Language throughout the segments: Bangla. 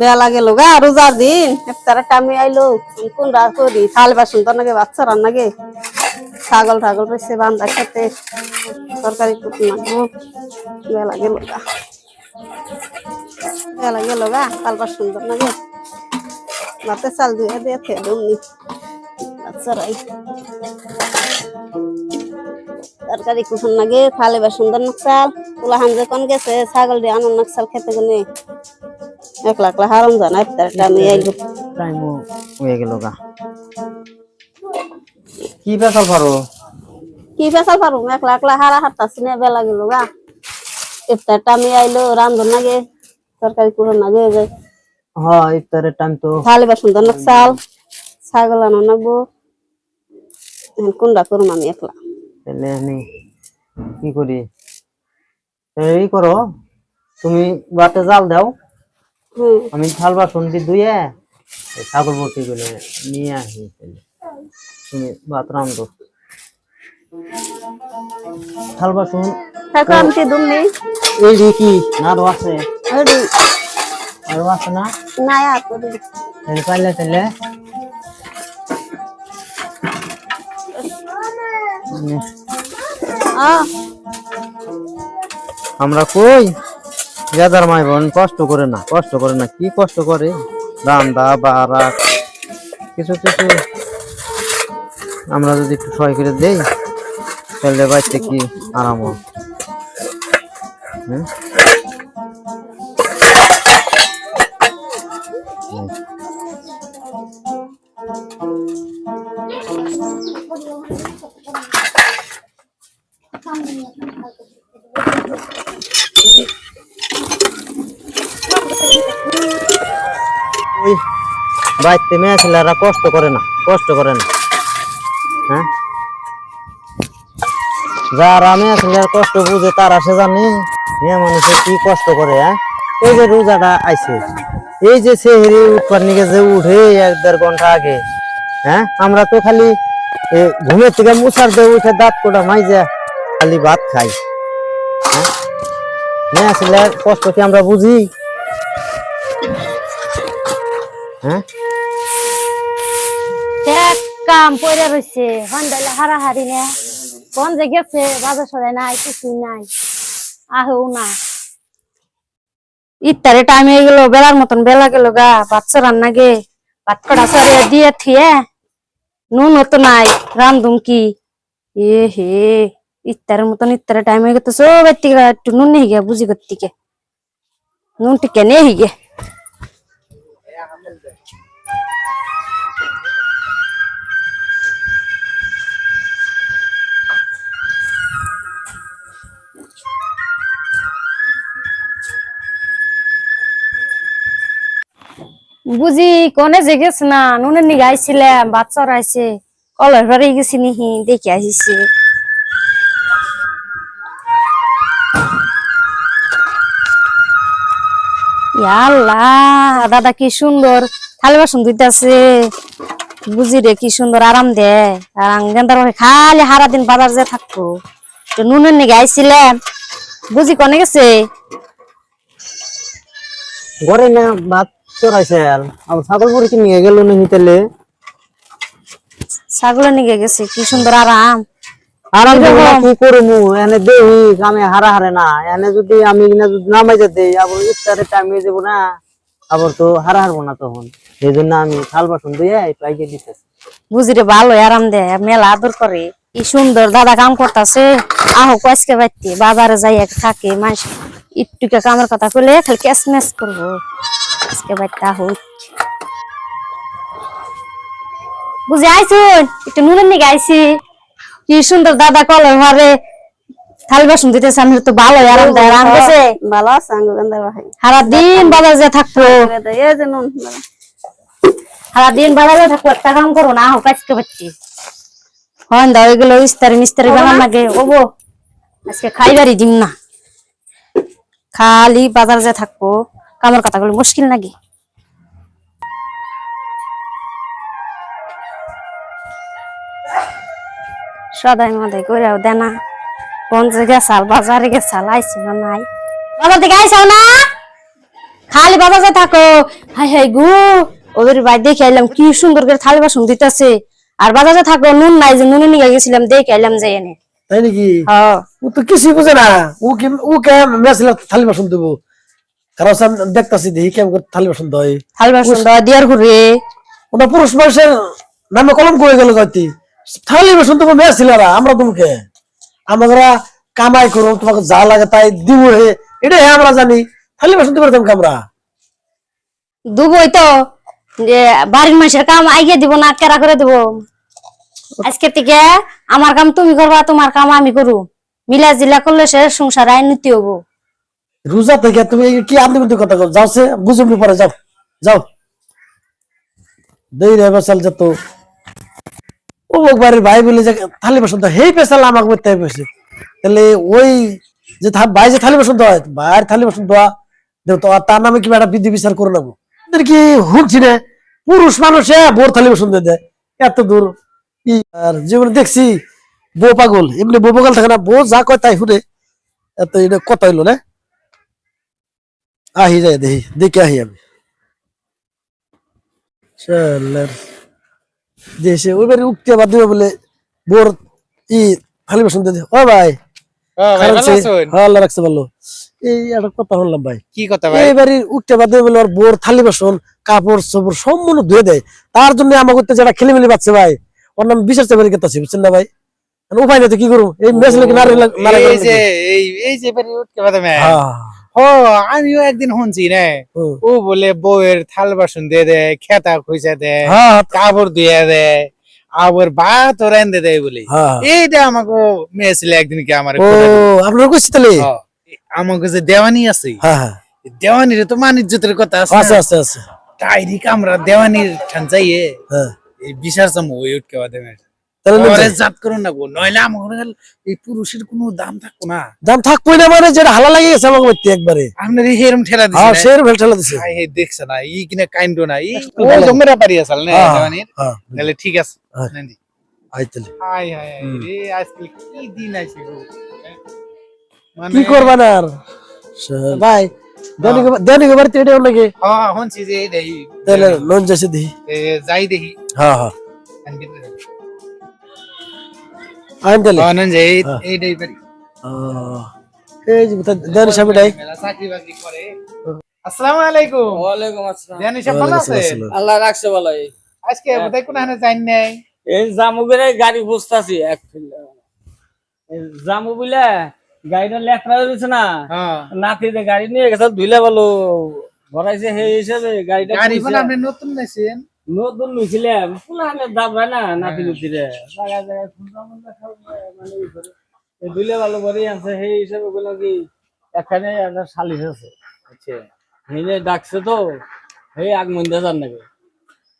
বেলা গেল গা রোজার দিন। ইফতারের টাইমে আইলো কোন রাত করি, থাল, বাসন তো নাকি বাচ্চা রান্নাগে ছাগল ঠাগল রয়েছে বান্ধা খেতে, তরকারি কুটি মাখবো বেলা গেল গা বেলা গেল গা থাল, বাসন তো নাকি? ভাতে চাল দিয়ে দিয়ে খেয়ে দুমনি বাচ্চারাই তরকারি কুসুন নাগে থালে, বাসন তো নকশাল পোলা হামজে কোন গেছে, ছাগল দিয়ে আনন্দ নকশাল খেতে গেলে? একলা একলা হারাম জানা ইফতারের টাইমে আইলো টাইম হয়ে গেল গা। কি বেসাল পারো? কি পেশাল পারো? একলা একলা হারা হারতাছি না বেলা গেল গা। ইফতার টাইমে আইলো রান্ধন নাগে তরকারি কুসুন নাগে যায় হ্যাঁ ইফতারের টাইম তো। থালে বাসন তো নকশাল ছাগল আনো নাগবো এখন কোনটা করুম আমি একলা? তাহলে আমি কি করি? এই করো তুমি বাতে জাল দাও। আমি থাল বাসন দিয়ে ধুয়ে এই ছাগল ভর্তি করে নিয়ে আসি তুমি ভাত রান্ধো। থাল বাসন তারপর আমি কি এই কি না আরও আছে। আরও আছে না? নাই আর তাহলে তাহলে। আমরা কই? যাদার মাই বোন, কষ্ট করে না, কষ্ট করে না, কি কষ্ট করে? রান্দা বাড়া কিছু কিছু। আমরা যদি একটু সহায় করে দেই, তাহলে বাড়িতে কি আরাম হবে। বাড়িতে মেয়ে ছেলেরা কষ্ট করে না, কষ্ট করে না। হ্যাঁ? যারা মেয়ে ছেলের কষ্ট বুঝে, তারা সে জানে মেয়ে মানুষের কি কষ্ট করে হ্যাঁ? এই যে রোজাটা আইছে, এই যে সেহেরি উঠবার নিকে যে উঠে এক দেড় ঘণ্টা আগে হ্যাঁ? আমরা তো খালি ঘুমের থেকে মুসার দিয়ে উঠে দাঁত কোটা মাইজা খালি ভাত খাই হ্যাঁ? মেয়ে ছেলের কষ্ট কি আমরা বুঝি? হ্যাঁ? এক কাম পড়ে রয়েছে হন্ডালে হারাহারি নে। কোন যে গেছে, বাজার সদাই নাই, কিছুই নাই। আহেও না। ইত্যারে টাইম হয়ে গেল, বেলার মতন বেলা গেল গা। বাচ্চা রান্না গে। ভাত কড়া সরিয়ে দিয়ে থিয়ে। নুন তো নাই, রান্ধুম কি? এ হে ইত্যারের মতন ইত্যারে টাইম হয়ে গেছে। সব থেকে একটু নুন নেই গে বুঝি করতে নুন টিকে নেই গে? বুঝি কোনে যে গেছে না, নুনের নিগে আইছিলাম বাচ্চারা আইছে কলের বাড়ি গেছি নিহি, দেখে আসিছে। আল্লাহ দাদা কি সুন্দর, থালি বাসন দিতেছে বুঝি রে কি সুন্দর, আরাম দে। আর গেন্দার খালি হারা দিন বাজার যে থাকতো তো নুনের নিগে আইছিলাম বুঝি কনে গেছে? ঘরে না, ভাত চড়াইছে আমার ছাগল কি নিয়ে গেল না নিতেলে ছাগলের নিগে গেছে কি সুন্দর আরাম। আরাম কি করব? এনে দেহি হারা হারে না। এনে যদি আমি কিনা যদি নামাই যেতে আবার ইফতারের টাইম না। আবার তো হারা হারবো না তখন। এই জন্য আমি থাল বাসন দিয়ে পাইকে দিতেছি। বুঝিরে ভালো আরাম দে। মেলা আদর করে। কি সুন্দর দাদা কাম করতেছে। আহো কয়েসকে বাইতে। বাজারে যাই থাকে মানুষ একটুকে কামের কথা কইলে খালি ক্যাশ ম্যাচ করব। আজকে বাইতে আহো বুঝে আইসুন একটু নুনের নিকে আইসি। কি সুন্দর দাদা কলের ঘরে থালি বাসন দিতেছে আমি তো ভালো আরাম দেয় আরাম গেছে ভালো আছে আঙ্গু গেন্দার ভাই। সারা দিন বাজার যে থাকব। এই যে নুন সারা দিন বাজারে থাকব একটা কাম করো না আহো কাজকে বাইতে হন দাও এগুলো ইস্তারি মিস্তারি বানান লাগে ওবো আজকে খাইবারই দিম না। খালি বাজার যে থাকব। কামের কথা মুশকিল নাকি? সদাই মাদাই কইরাও দেনা যে গেছাল বাজারে গেছাল আইছি নাই? বাজার থেকে আইসাও না? খালি বাজারে থাকো। হাই হাই গো ওদের ভাই দেখে আইলাম কি সুন্দর করে থালি বাসন দিতেছে। আর বাজারে থাকো নুন নাই যে নুনে নিয়ে গেছিলাম দেখে আইলাম যাই এনে। তাই নাকি? ও তো কিছুই বুঝে না। ও কি ও কে মেসিলা থালি বাসন দেবো? কারণ দেখতাছি দেখি কেমন করে থালি বাসন দেয়। থালি বাসন দেওয়া দিয়ার ঘুরে। ওটা পুরুষ মানুষের নামে কলম করে গেল থালি বাসন আমরা তোমাকে। আমরা কামাই করো তোমাকে যা লাগে তাই দিব হে। এটাই আমরা জানি। থালি বাসন পারতাম আমরা? দুবই তো যে বাড়ির মানুষের কাম আইগে দিব না কেরা করে দিব? আজকে থেকে আমার কাম তুমি করবা তোমার কাম আমি করু। মিলা জিলা করলে সে সংসার আইনতি হব রোজা থেকে তুমি কি আন্দি বুদ্ধি কথা কও? যাও সে বুঝুমনি পরে যাও। যাও। দেই রে বেসাল যত ও মোক বাড়ির ভাই বলে যে, থালি বাসন দেয় হেই পেশাল আমাকে বলতে পেয়েছে তাহলে ওই যে ভাই যে থালি বাসন দেওয়া ভাইয়ের থালি বাসন দেওয়া দেও তো তার নামে কি একটা বিধি বিচার করে নেব? এদের কি হুকছি না পুরুষ মানুষ এ বোর থালি বাসন দিয়ে। এত দূর। আর জীবনে দেখছি, বউ পাগল। এমনি বউ পাগল থাকে না, বউ যা কয় তাই শুনে। এত এটা কথা হইল না? আহি যায় দেখি দেখে আহি আমি। দেশে ওই বাড়ি উঠতে বাদ দিবে বলে বোর ই খালি বাসন দিয়ে ও ভাই? হ্যাঁ, আল্লাহ রাখছে ভালো। এই একটা কথা শুনলাম ভাই। কি কথা ভাই? এই বাড়ির উঠতে বাদ দিবে বলে ওর বোর থালি বাসন কাপড় চোপড় সম্পূর্ণ ধুয়ে দেয়। তার জন্য আমার করতে যারা খেলিমেলি পাচ্ছে ভাই ওর নাম চাপারি কেতাছি বুঝছেন না ভাই? এখন উপায় নেই তো কি করব? এই মেস নাকি নারে নারে এই যে এই এই যে বাড়ি উঠকে বাদে হ্যাঁ। আমিও একদিন শুনছি রে ও। বলে বউয়ের থাল বাসন দিয়ে দে খেতা খুঁজে দে হ্যাঁ কাপড় দিয়ে আবার ভাত রান্ধে দেয় বলে। এইটা আমাকে মেয়ে ছিল একদিন কি আমার ও আপনার কইছি তাহলে? আমাকে যে দেওয়ানি আছে দেওয়ানির তো মানিজ্যতের কথা আছে আছে না। আছে। আছে ডাইরেক্ট দেওয়ানির ঠান এই বিচার চামু ওই উঠকে জাত করুন না গো নইলে আমাকে এই পুরুষের কোনো দাম থাকব না। দাম থাকবই না মানে যেটা হালা লাগে গেছে আমাকে বলতে একবারে। আপনার এই হেরম ঠেলা হ্যাঁ দিছে শের ভেল ঠেলা দিছে। হাই হে দেখছে না ই কিনা কাইন্ড না ই ও জমেরা পারি আসাল না হ্যাঁ, হ্যাঁ তাহলে ঠিক আছে। আই তাহলে। হাই হাই হাই রে আজকে কি দিন গো? মানে কি করবা না আর? ভাই দৈনিক দৈনিক বাড়িতে এটা লাগে। হ্যাঁ হনছি যে এই তাহলে লোন যাচ্ছে দেখি। যাই দেখি। হ্যাঁ হ্যাঁ। যে এই- এই যে দৈনিক সামনে ডাই মেলা চাকরি বাকরি করে আসসালামু আলাইকুম ওয়ালাইকুম আসসালাম জানি সব ভালো আছে আল্লাহ রাখছে ভালো আজকে বোধহয় কোনো হানে যাই নাই এই জামু বেড়ে গাড়ি এক জামু বুঝলে গাড়িটা লেখরা না হ্যাঁ গাড়ি নিয়ে গেছে ধুইলে ভালো ভরাইছে সেই হিসাবে গাড়িটা গাড়ি কইছে, বলে আপনি নতুন নিয়েছেন নতুন নিছিলাম পুলানে দাম না নাতি নুতিরে জায়গায় জায়গায় খুঁজা মুজা খাও, মানে ভালো করে আছে সেই হিসাবে বললাম কি এখানে একটা সালিশ আছে। আচ্ছা। হেলে ডাকছে তো সেই আগ মন্দা যান নাকি?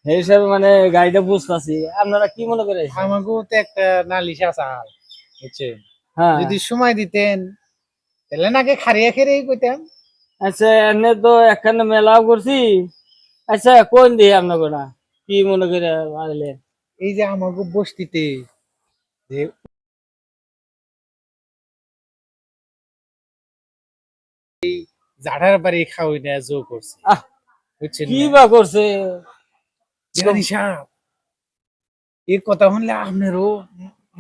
সেই হিসাবে মানে গাড়িটা বুঝতেছি। আপনারা কি মনে করে আমাকেও তো একটা নালিশ আছে আর, বুঝছেন হ্যাঁ। যদি সময় দিতেন তাহলে নাকি খারিয়া খেরে কইতাম। আচ্ছা এনে তো এখানে মেলাও করছি। আচ্ছা কোন দিয়ে আপনাকে না কি মনে করে এই যে আমাকে বস্তিতে যে বাড়ি খাওয়াই না জো করছে। বুঝছেন কি বা করছে? জানি সাহেব, এর কথা শুনলে আপনারও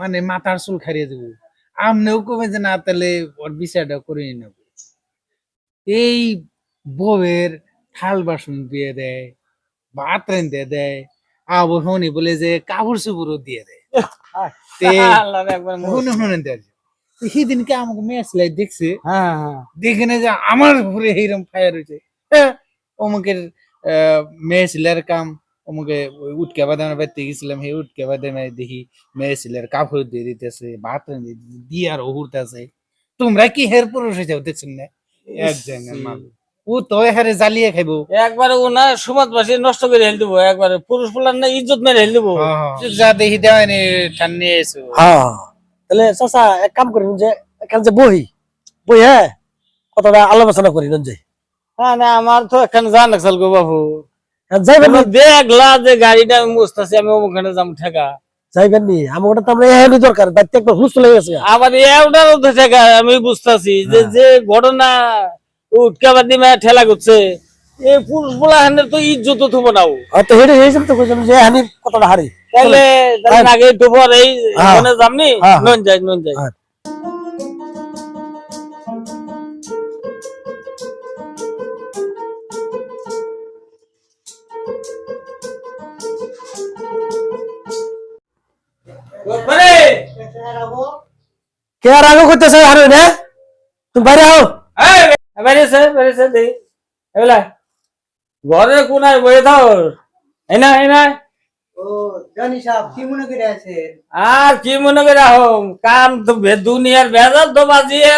মানে মাথার চুল খারিয়ে দেবো। আপনিও কমে যে না তাহলে ওর বিচারটা করে নেব। এই বউয়ের থাল বাসন দিয়ে দেয় ভাত রেঁধে দেয় আবার হনি বলে যে কাপড় চুপড়ও দিয়ে দেয়। সেদিনকে আমাকে দেখছে হ্যাঁ হ্যাঁ। দেখে না যে আমার ঘুরে এইরকম ফায়ার হয়েছে। হ্যাঁ অমুকের কাম অমুকে উটকে বাদামের বাড়িতে গেছিলাম সেই উটকে বাদামে দেখি মেয়ে ছেলের কাপড় দিয়ে দিতেছে ভাত দিয়ে আর উড়তেছে তোমরা কি হের পুরুষ হয়ে যাও দেখছেন না? এক মানুষ ও তো হারে জ্বালিয়ে খাইবো। একবারে ওনা সমাজবাসী নষ্ট করে হেল দেবো একবারে পুরুষ ফুলার না ইজ্জত মেরে হেল দেবো। যা দেখি নিয়ে এসো। হ্যাঁ। তাহলে চাচা এক কাম করি যে এখানে যে বই হ্যাঁ? আলোচনা করি যে হ্যাঁ না আমার তো এখানে জান লাগছিল গো বাবু যাইবেন দেখলা যে গাড়িটা আমি মুছতেছি আমি ওখানে যাম ঠেকা। যাইবেন নি? আমার ওটা তো আমরা এহেনি দরকার বাড়িতে একবার হুস চলে গেছে আবার এটারও তো ঠেকা আমি বুঝতেছি যে হ্যাঁ। যে ঘটনা উটকা বাদি মে ঠেলা করছে এই পুরুষ বলা হানের তো ইজ্জত থবো না ও। হয়তো হেঁটে হিসাব তো কইছিলাম যে হানি কতটা হারি তাহলে তাহলে আগে একটু পর এই হ্যাঁ। মনে যামনি হ্যাঁ। নন যাই নন যাই হ্যাঁ। করে কে আর আগে করতেছে হারি না তুমি বাইরে আও বেরিয়েছে বেরিয়েছে দেই। এগুলা ঘরে কোনায় বয়ে থাও। এই না এই না আর কি মনে করে হোম কাম দুনিয়ার তো বাজিয়ে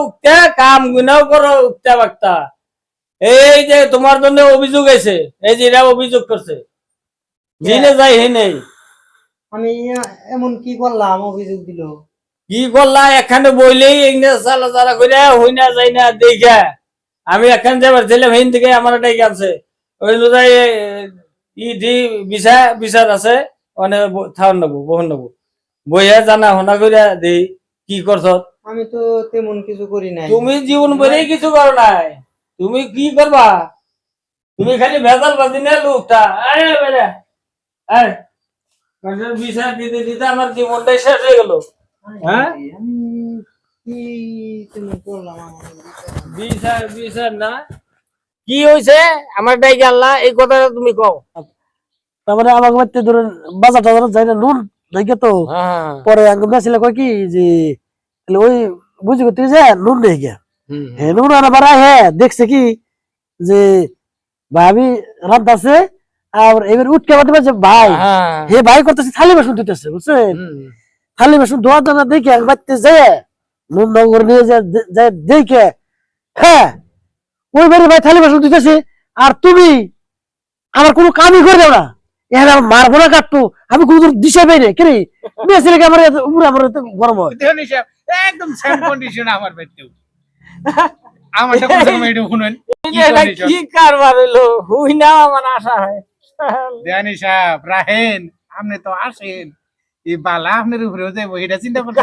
উঠতে কাম গুনাও করো উঠতে বাগতা এই যে তোমার জন্য অভিযোগ আছে এই যে এরা অভিযোগ করছে। জিনে যাই হে নেই। আমি এমন কি করলাম অভিযোগ দিল? কি করলা? এখানে বইলেই এখানে চালা চালা করে হই না যাই না দেখে। আমি এখানে যাবার ছিলাম হিন থেকে আমার এটাই আছে। ওই অনুযায়ী ইডি বিচার বিচার আছে মানে থাউন নেব বহন নেব। বইয়া জানা হোনা করে দেই কি করছ? আমি তো তেমন কিছু করি নাই। তুমি জীবন বেড়েই কিছু করো নাই। তুমি কি করবা? তুমি খালি ভেজাল বাজি না লোকটা আরে বেড়া আরে বিচার দিতে দিতে আমার জীবনটাই শেষ হয়ে গেল। হ্যাঁ? কি তেমন করলাম আমার বিচার বিচার না? কি হয়েছে আমার ডাইকে আল্লাহ এই কথাটা তুমি কও। তারপরে আমাকে বাড়িতে ধরেন বাজার টাজার যাই না নুন দেখে তো হ্যাঁ। পরে আঙ্গুল মেসিলে কয় কি যে ওই বুঝি করতে যে নুন নেই গিয়া। হে নুন আর আবার হ্যাঁ দেখছে কি যে ভাবি রাত আছে আর এবার উঠকে যে ভাই। হ্যাঁ। হে ভাই করতেছে থালি বাসন দিতেছে বুঝছেন? থালি বাসন ধোয়া দানা দেখে বাড়িতে যায় নুন নিয়ে যায় দেখে। হ্যাঁ ওই বাড়ি ভাই থালি বাসন দিতেছে আর তুমি আমার কোনো কামই করে দাও না। এখানে আমার মারবো না কাটতো আমি কোনো দিশা পাই না কেন মেয়ে ছেলেকে আমার উপরে আমার গরম হয়। একদম সেম কন্ডিশন আমার বাড়িতেও। আমারটা কোন সময় এটা শুনুন কি কারবার হলো? হুই না আমার আশা হয়। সাহেব রাহেন আপনি তো আসেন। এই বালা আপনার উপরেও যাব এটা চিন্তা করতে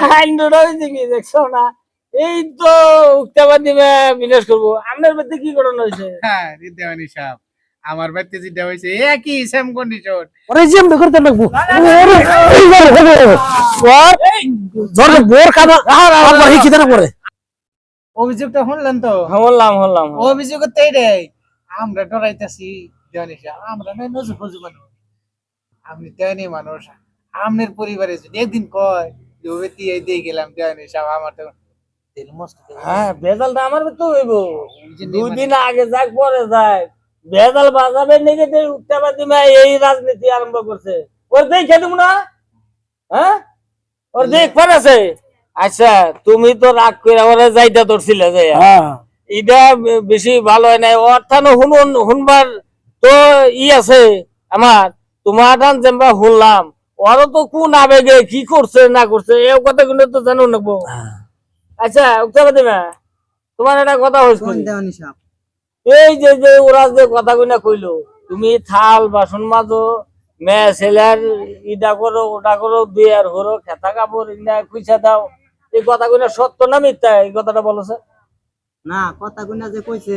কি দেখছ না? এই তো উক্তাবাদ দিবে বিনাশ করব। আপনার বাড়িতে কি ঘটনা হয়েছে? হ্যাঁ দেওয়ানি সাহেব আমার বাড়িতে যেটা হয়েছে একই সেম কন্ডিশন ওরে জিম করতে লাগবো। বারে, জোরে বোর কামা আমার হিকি দেনা পড়ে অভিযোগটা শুনলেন তো? হলাম হলাম অভিযোগ তো এইটাই। আমরা ডরাইতেছি দেওয়ানি সাহেব আমরা নয় নজর ফজু মানুষ। আপনি দেওয়ানি মানুষ। আপনার পরিবারে যদি একদিন কয় যে ওবেতি এই দিয়ে গেলাম দেওয়ানি সাহেব আমার তো দিল মস্ত করে। হ্যাঁ ভেজালটা আমার তো হইব। দুই দিন আগে যাক পরে যায় ভেজাল বাজাবে নাকি উত্তাবাদ এই রাজনীতি আরম্ভ করছে। ওর দেখে দেবো না হ্যাঁ? ওর দেখ আছে? আচ্ছা তুমি তো রাগ করে ওরা যাইতা ধরছিলে যে। হ্যাঁ। এটা বে- বেশি ভালো হয় নাই। অর্থাৎ শুনুন শুনবার তো ই আছে আমার। তোমার যেমবা শুনলাম ওরও তো কোন আবেগে কি করছে না করছে এই কথা গুলো তো জানো নেব আচ্ছা উত্তর দিবা? তোমার একটা কথা হয়েছে এই যে যে ওরা যে কথা গুনা কইলো তুমি থাল বাসন মাজো মেয়ে ছেলের ইটা করো ওটা করো দুই আর করো খেতা কাপড় ইনা খুঁজা দাও এই কথা গুনা সত্য না মিথ্যা? এই কথাটা বলছে না কথা গুনা যে কইছে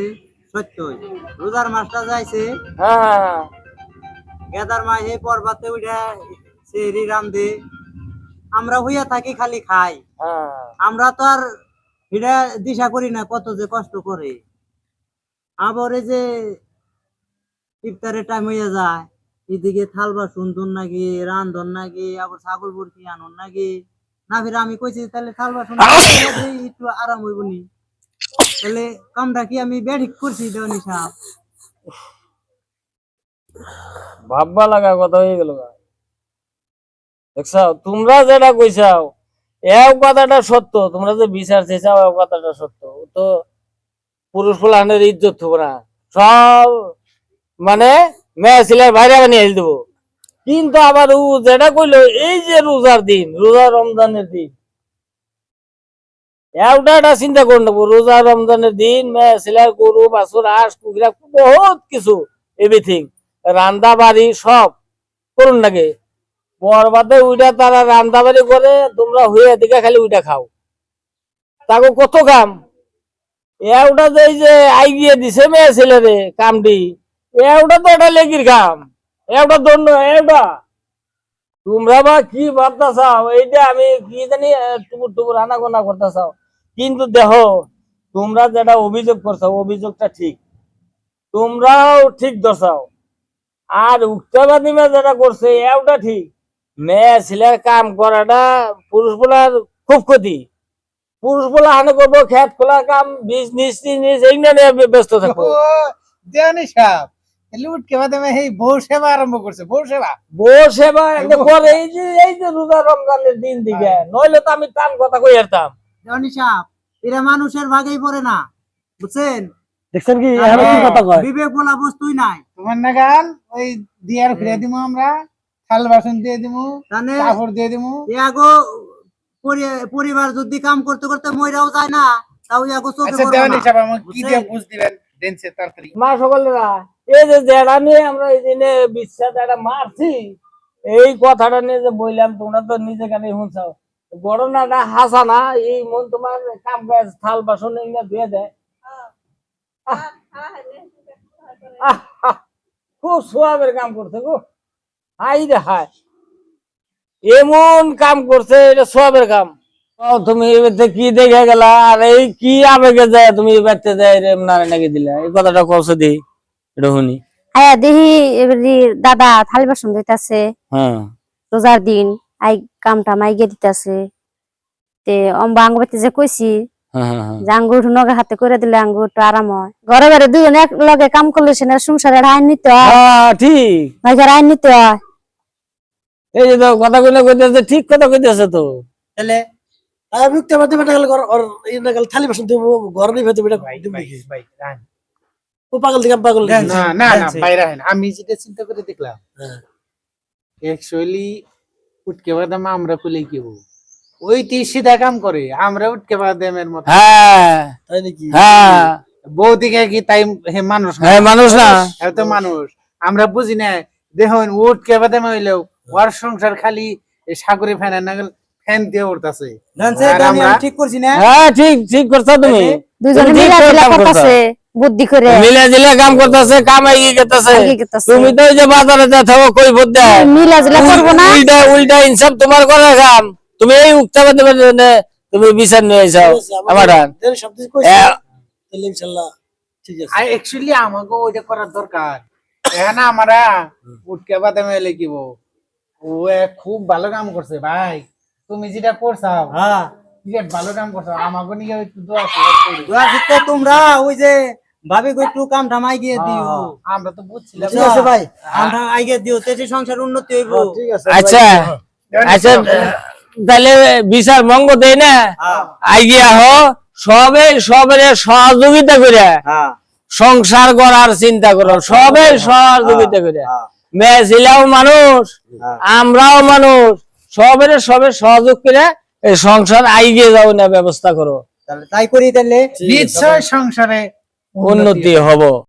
সত্যই। রোজার মাসটা যাইছে হ্যাঁ হ্যাঁ, হ্যাঁ। গেদার মা এই পর্বতে উঠে রান্ধে। আমরা হইয়া থাকি খালি খাই। হ্যাঁ। আমরা তো আর এটা দিশা করি না কত যে কষ্ট করে। আবার এই যে ইফতারের টাইম হইয়া যায় এদিকে থাল বাসন ধন নাকি রান্ধন নাকি আবার ছাগল বরকি আনন নাকি না ফির আমি কইছি তাহলে থাল বাসন একটু আরাম হইব নি। তাহলে কামটা কি আমি বেঠিক করছি দেওয়ানি সাহেব ভাববা লাগা কথা হয়ে গেল দেখছাও তোমরা যেটা কইছাও, এও কথাটা সত্য। তোমরা যে বিচার চেয়েছাও, এও কথাটা সত্য। তো পুরুষ ফুলানের ইজ্জত সব মানে বাইরে বানিয়ে কিন্তু আবার ও যেটা কইলো, এই যে রোজার দিন, রোজা রমজানের দিন একটা একটা চিন্তা করে নেব রোজা রমজানের দিন মেয়ে ছেলে গরু, বাছুর, হাঁস, কুকুরা, বহুত কিছু এভরিথিং রান্দা বাড়ি সব করুন নাকি পরবাদে উইটা তারা রান্দাবাড়ি করে, তোমরা হয়ে এদিকে খালি উইটা খাও। তাকে কত কাম? এ ওটা যে যে গিয়ে দিছে মেয়ে ছেলে রে কামটি এ ওটা তো এটা লেগির কাম। এ ওটা দণ্ড এটা তোমরা বা কি ভাবতা চাও? এইটা আমি কি জানি টুকুর টুকুর আনা গোনা করতে চাও। কিন্তু দেখো, তোমরা যেটা অভিযোগ করছ, অভিযোগটা ঠিক। তোমরাও ঠিক দশাও আর উক্তাবাদী যেটা করছে এটা ঠিক। মেয়ে ছেলের কাম করাটা পুরুষ বলার খুব ক্ষতি। পুরুষ বলা হানে করব খেত খোলা কাম বিজনেস টিজনেস এইগুলো নিয়ে ব্যস্ত থাকব। দেওয়ানি সাহেব এই বউ সেবা আরম্ভ করছে বউ সেবা? বউ সেবা করে এই যে এই যে রোজা রমজানের দিন দিকে নইলে তো আমি টান কথা কই জনি সাহেব এরা মানুষের ভাগেই পড়ে না বুঝছেন? দেখছেন কি? এখানে কথা কয়? বিবেক বলা বস্তুই নাই। তোমার না ওই দিয়ার ফিরে দিমু আমরা। থাল বাসন দিয়ে দিমু কাপড় দিয়ে দিমু ইয়াগো পরিবার যদি কাম করতে করতে মইরাও যায় না তাও ইয়াগো চোখে আচ্ছা দেওয়ানি সাহেব আমাকে কি দিয়ে বুঝ দিবেন দেনছে তাড়াতাড়ি মা সকলেরা এই যে জেডা নিয়ে আমরা এই দিনে বিশ্বাস একটা মারছি এই কথাটা নিয়ে যে বললাম তোমরা তো নিজে কানে শুনছাও ঘটনাটা হাসা না এই মন তোমার কাম কাজ থাল বাসন এগুলো ধুয়ে দেয় খুব সোয়াবের কাম করছে গো হাই রে হাই এমন কাম করছে এটা সোয়াবের কাম। তুমি কি দেখে গেলা? আর এই কি আবেগে যায় তুমি বেড়তে যায় রে নারে নাকি দিলা? এই কথাটা কছে দি এটা শুনি। আয়া দেখি এবারে দাদা থালি বাসন দিতেছে হ্যাঁ। রোজার দিন আই কামটা মাইগে দিতেছে। তে অম্বা আঙ্গুরতে যে কইছি হ্যাঁ হ্যাঁ হ্যাঁ যে আঙ্গুর নগে হাতে করে দিলে আঙ্গুর একটু আরাম হয় ঘরে ঘরে দুজন এক লগে কাম করলে সংসারের আইন নিতে হয় হ্যাঁ, ঠিক ভাইকার আইন নিতে হয় এই যে কথা কইলে কইতেছে ঠিক কথা কইতেছে তো তাহলে আর মুক্তি বাদে বেটা গেল ঘর এই না গেল থালি বাসন দিব ঘর নেই ভেতরে বেটা ভাই ভাই নাকি? ও পাগল দিকে পাগল না না না বাইরে হয় না আমি যেটা চিন্তা করে দেখলাম হ্যাঁ। অ্যাকচুয়ালি উঠকে বাদাম আমরা খুলে কি হব ওই তি সিধা কাম করে আমরা উঠকে বাদামের মতো। হ্যাঁ। তাই নাকি? হ্যাঁ। কি তাই হে মানুষ হ্যাঁ মানুষ না। এ তো মানুষ। আমরা বুঝি না দেখুন উঠকে বাদাম হইলেও ওর সংসার খালি সাগরে ফ্যান না ফ্যান দিয়ে উঠতেছে। ঠিক করছি না? হ্যাঁ ঠিক ঠিক করছ তুমি। দুজনে মিলা। করতেছে বুদ্ধি করে। মিলে জিলে কাম করতেছে কাম এগিয়ে গেতেছে তুমি তো ওই যে বাজারে যাচ্ছ কই মিলা জিলা করব না। উল্টা উল্টা ইনসাফ তোমার করে কাম। তুমি এই উক্তাবাদ তুমি বিচার নিয়ে যাও আমার ঠিক আছে। অ্যাকচুয়ালি আমাকে ওইটা করার দরকার। আমরা বাদাম ও খুব ভালো কাম করছে ভাই। তুমি যেটা করছাও হ্যাঁ। বিরাট ভালো কাম করছ আমাকে নিয়ে একটু দোয়া করি। দোয়া করতে তোমরা ওই যে ভাবি কই একটু কামটা মাইগিয়ে দিও হ্যাঁ, আমরা তো বুঝছিলাম ঠিক আছে ভাই? আইগে দিও তেজি সংসার উন্নতি হইব। ঠিক আছে আচ্ছা আচ্ছা তাহলে বিচার মঙ্গ দেয় না? হ্যাঁ। আইগিয়া হো সবে সবের সহযোগিতা করে। হ্যাঁ। সংসার করার চিন্তা করো। সবে সহযোগিতা করে। মেয়ে ছিলাও মানুষ আমরাও মানুষ। সবের সবে সহযোগ করে এই সংসার আইগিয়ে যাও না ব্যবস্থা করো। তাই করি তাহলে? নিশ্চয় সংসারে উন্নতি হব।